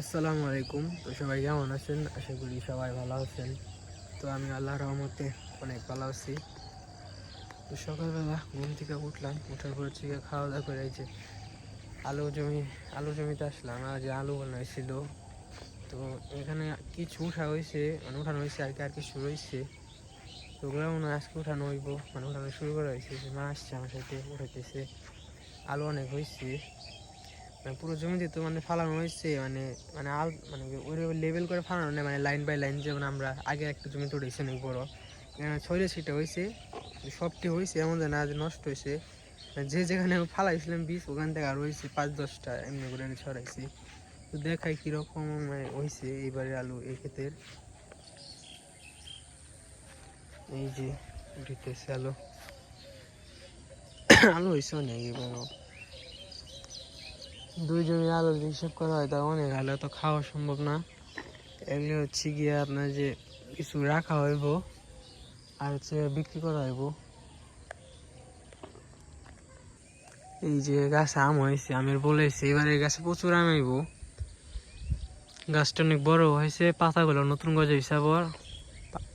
আসসালামু আলাইকুম। তো সবাই কেমন আছেন? আশা করি সবাই ভালো আছেন। তো আমি আল্লাহর রহমতে অনেক ভালো আছি। তো সকালবেলা ঘুম থেকে উঠলাম, উঠার পর থেকে খাওয়া দাওয়া করে যে আলু জমি, আলু জমিতে আসলাম। আর যে আলু বানাইছিল তো এখানে কিছু উঠা হয়েছে মানে উঠানো হয়েছে আর কি, আর কিছু রয়েছে। তো ওগুলো মনে আজকে উঠানো হইব মানে উঠানো শুরু করা হয়েছে। যে মা আসছে আমার সাথে, উঠাইতেছে। আলু অনেক হয়েছে। মানে পুরো জমিতে তো মানে ফালানো হয়েছে মানে মানে আল মানে ওই লেভেল করে ফালানো নেই মানে লাইন বাই লাইন যেমন আমরা আগে একটা জমি উঠেছি অনেক বড়। ছয়টা সিটে হয়েছে, সবটি হয়েছে এমন না নষ্ট হয়েছে। মানে যে যেখানে আমি ফালাইছিলাম বীজ ওখান থেকে আর হয়েছে পাঁচ, দশটা এমনি করে আমি ছড়াইছি। তো দেখাই কীরকম মানে হয়েছে এইবারে আলু এই ক্ষেতের। এই যে দিতেছে আলু। আলু হয়েছে অনেক এবার দুই জমি হিসাব করা হয় তা অনেক আলু তো খাওয়া সম্ভব না। এগুলো হচ্ছে গিয়ে আপনার যে কিছু রাখা হইব, আর হচ্ছে বিক্রি করা হইব। এই যে গাছে আম হয়েছে, আমের বলেছে এবারে গাছে প্রচুর আম হইব। গাছটা অনেক বড় হয়েছে, পাতাগুলো নতুন গজ আবার।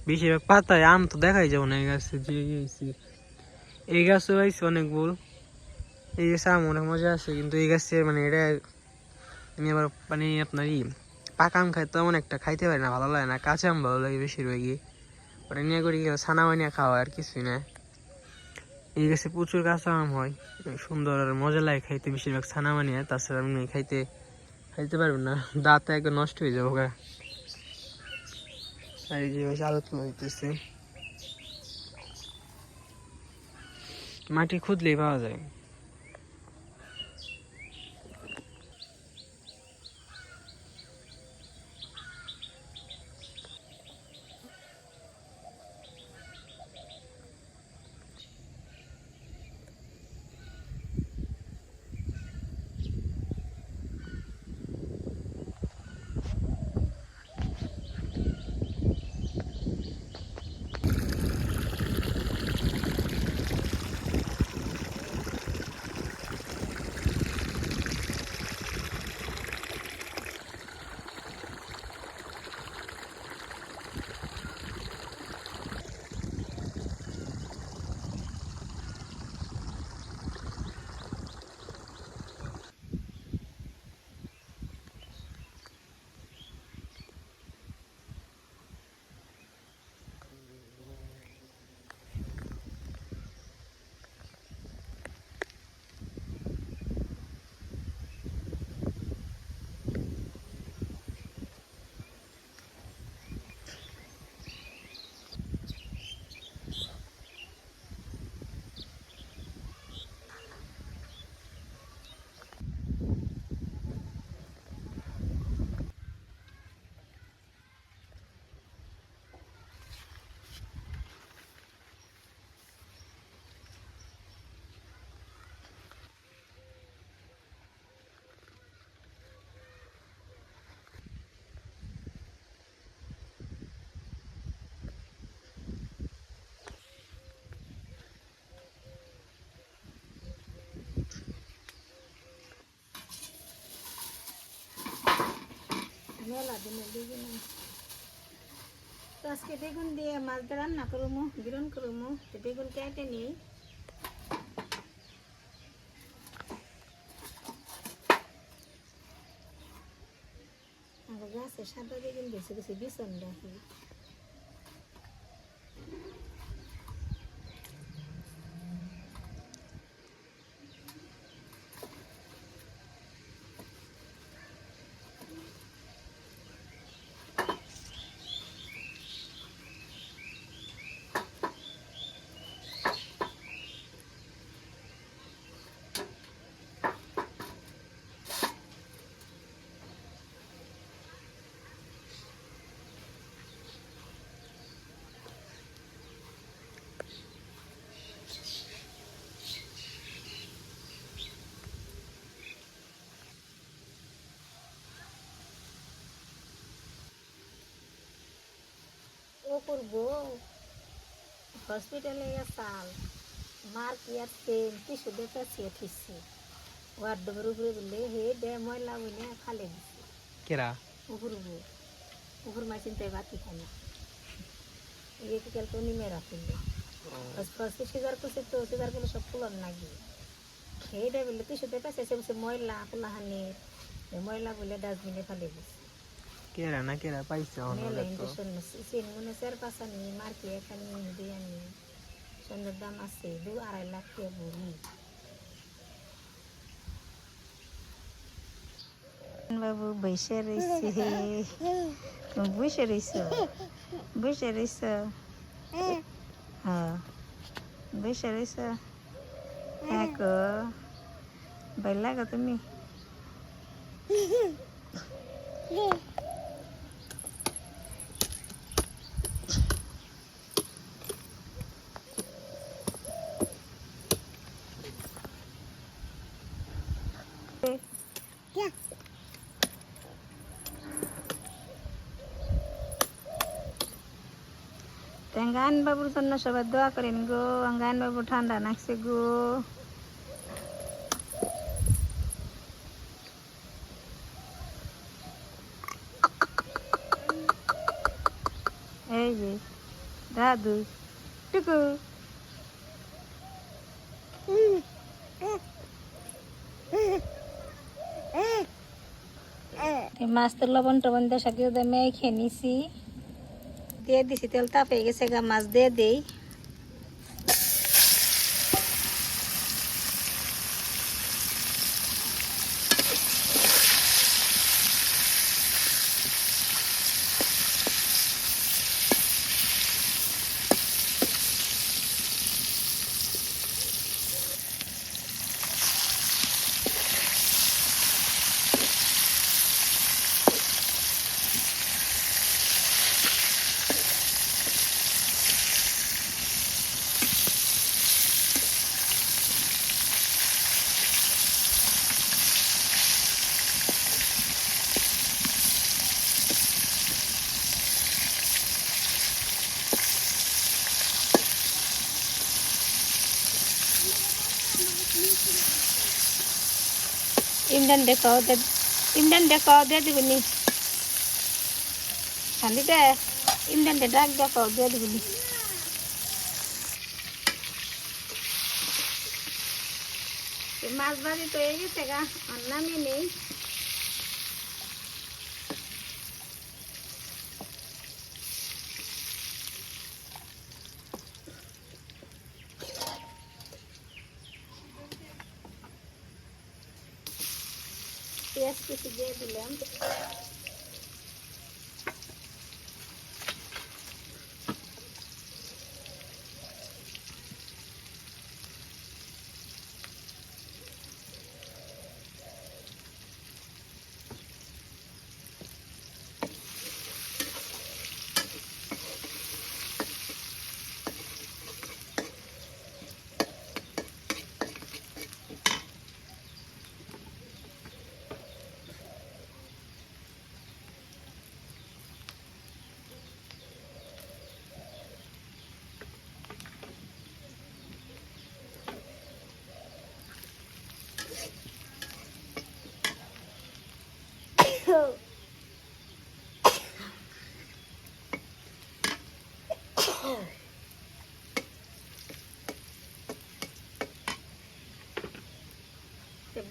বেশিরভাগ পাতায় আম তো দেখাই যাব না এই গাছে, যে এই গাছও হয়েছে অনেক বল। এই গাছে আম অনেক মজা আছে, কিন্তু এই গাছে মানে এটা আমি আবার মানে আপনার ই পাকা আম খাই, তেমন একটা খাইতে পারি না, ভালো লাগে না। কাঁচা আম ভালো লাগে বেশিরভাগই ওটা নিয়ে করি ছানা বানিয়ে খাওয়া আর কিছুই না। এই গাছে প্রচুর কাঁচা আম হয়, সুন্দর আর মজা লাগে খাইতে, বেশিরভাগ ছানা বানিয়ে, তাছাড়া আমি খাইতে খাইতে পারব না। দাঁত একদম নষ্ট হয়ে যাব গা। এই যে আলোচনা হইতেছে। মাটি খুদলেই পাওয়া যায়। মেলা দিনের বেগুন তো আজকে বেগুন দিয়ে মাছ রান্না করব বিরন করব। তো বেগুন কেটে নিই। গাছে সাদা বেগুন বেছে বেশি বিছন রাখি করব? হসপিটালে চাল মার কি আর তেল টিসু দেখে ছিয়ে ঠিসছে উপরে বললে হে দে ময়লা বলে ফালে দিছে। কেরা? উপর উপর উপর মাছ চিন্তায় ভাতই খায় না এই কাল তো নিমে রাখলে ফার্স্ট সিজার করছে তো সিজার করলে সব ফুলন নাকি? এইটা বলে তুই এসে বসে ময়লা ফুলাহানি ময়লা বলে ডাস্টবিনে ফেলে দিস কেরা না কেরা পাইছে মেলে ইন্ডেকশন সিন মনে চার পাঁচ আনি মার্কি এখানে দুই আনি সুন্দর দাম আছে দু আড়াই লাখ টাকা ভরি বাবু বসে রয়েছে বসে রয়েছ বসে রয়েছ হ্যাঁ বসে রয়েছ হ্যাঁ গো ভালো লাগো তুমি গান বাবুর জন্য সবাই দোয়া করেন গো। গান বাবু ঠান্ডা নাকছে গো। এই যে, দাদু, টুকু। মাছ তো লবণ টবণ দিয়ে সাথে মেয়ে খেয়ে নিছি। দিয়ে দিছি তেল তাপে গেছে গা মাছ দিয়ে দেই। ইমরান দেখো, দে ইমরান দেখো, দিয়ে দিবনি খালি দে ইমরান দে, ডাক দেখাও দিয়ে দিবনি মাছ ভাজি তো এই গেছে গা অন্য নেই। কিছু দিয়ে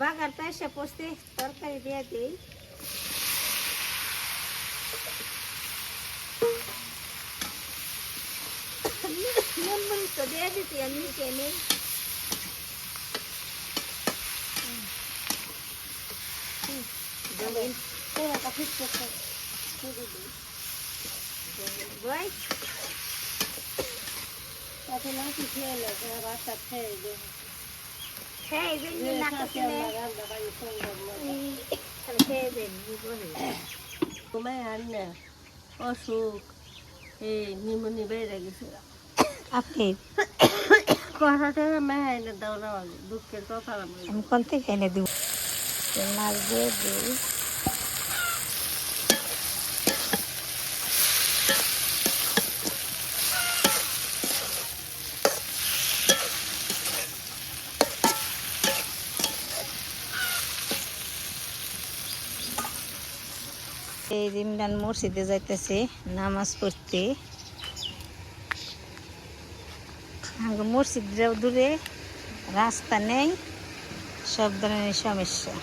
দিলাম বাগারটা এসে পোস্তে তরকারি দিয়ে দিই নুন মরিচ তো দিয়ে দিতে আমি কেনে Right? তাতে নাকি অসুখ এই নিমনি বেড়ে গেছে আপনি কথাটা মেহাই না দাও না দুঃখের কথা আমি কোন থেকে এনে দেবো? মাছ দিয়ে দিই। এই ইমরান মসজিদে যাইতেছে, নামাজ পড়তে। আমাকে দূরে রাস্তা নেই, সব ধরনের সমস্যা।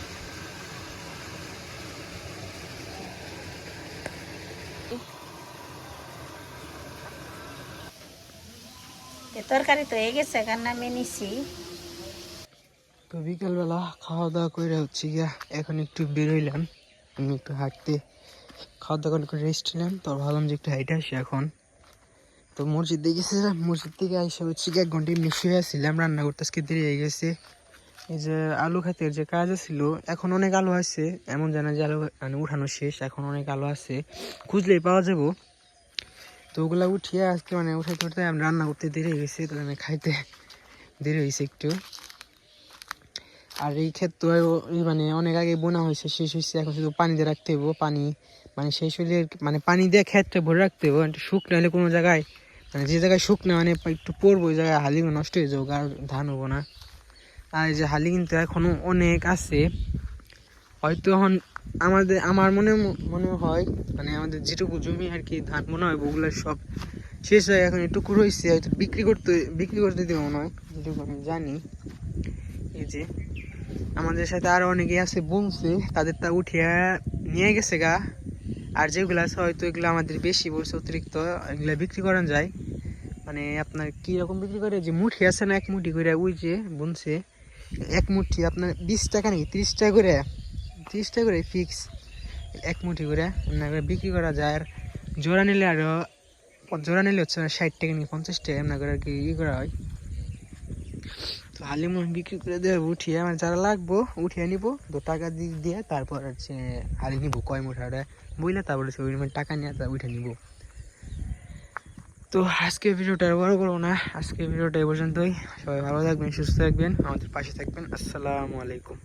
তরকারি তো হয়ে গেছে কার আমি নিছি। তো বিকেলবেলা খাওয়া দাওয়া করে হচ্ছে গিয়া, এখন একটু বেরোইলাম আমি একটু হাঁটতে খাওয়া দাওয়া করে রেস্ট নিলাম। তো ভাবলাম যে একটু হাইটে আসি এখন। তো মসজিদ দিয়ে গেছিলাম মসজিদ থেকে এসে হচ্ছে এক ঘণ্টা এমনি শুয়ে আসছিলাম। রান্না করতে আজকে দেরি হয়ে গেছে। এই যে আলু খাতের যে কাজ ছিল এখন অনেক আলু আছে। এমন জানা যে আলু মানে উঠানো শেষ, এখন অনেক আলু আছে। খুঁজলেই পাওয়া যাব। তো ওগুলা উঠিয়ে আজকে মানে উঠাইতে উঠতে আমি রান্না করতে দেরি হয়ে গেছে তো আমি খাইতে দেরি হয়েছে একটু। আর এই ক্ষেত্রে মানে অনেক আগে বোনা হয়েছে, শেষ হয়েছে। এখন শুধু পানি দিয়ে রাখতে হইব, পানি মানে সেই হলে কি- মানে পানি দিয়ে ক্ষেতটা ভরে রাখতে হবে শুকনো হলে কোনো জায়গায় মানে যে জায়গায় শুকনো মানে একটু পড়ব, ওই জায়গায় হালিগুলো নষ্ট হয়ে যাবে, আর ধান হব না। আর এই যে হালি কিন্তু এখনও অনেক আছে। হয়তো এখন আমাদের, আমার মনে মনে হয় মানে আমাদের যেটুকু জমি আর কি ধান মনে হয় ওগুলো সব শেষ হয় এখন একটু রয়েছে হয়তো বিক্রি করতে বিক্রি করতে দেবো মনে হয়, যেটুকু আমি জানি। এই যে আমাদের সাথে আরও অনেকে আছে বুনছে তাদের তা উঠিয়া নিয়ে গেছে গা। আর যেগুলো আছে হয়তো এগুলো আমাদের বেশি বলছে, অতিরিক্ত এগুলো বিক্রি করা যায়। মানে আপনার কি রকম বিক্রি করে? যে মুঠি আছে না, এক মুঠি করে, ওই যে বুনছে, এক মুঠি আপনার বিশ টাকা নাকি তিরিশ টাকা করে? তিরিশ টাকা করে ফিক্স এক মুঠি করে করে বিক্রি করা যায়। আর জোড়া নিলে আরও, জোড়া নিলে হচ্ছে ষাট টাকা নাকি পঞ্চাশ টাকা, এমনি করে আর কি ই করা হয়। তো হালিমুন বিক্রি করে দেবো উঠিয়ে আমার যারা লাগবো, উঠিয়ে নিবো, দু টাকা দিয়ে দিয়ে তারপর হচ্ছে হালি নিব, কয় মুঠাটা বুঝলে তারপর হচ্ছে ওই টাকা নিয়ে তারপর উঠে নিবো। তো আজকে ভিডিওটা আর বড় করব না, আজকে ভিডিওটা এই পর্যন্তই। সবাই ভালো থাকবেন, সুস্থ থাকবেন, আমাদের পাশে থাকবেন। আসসালামু আলাইকুম।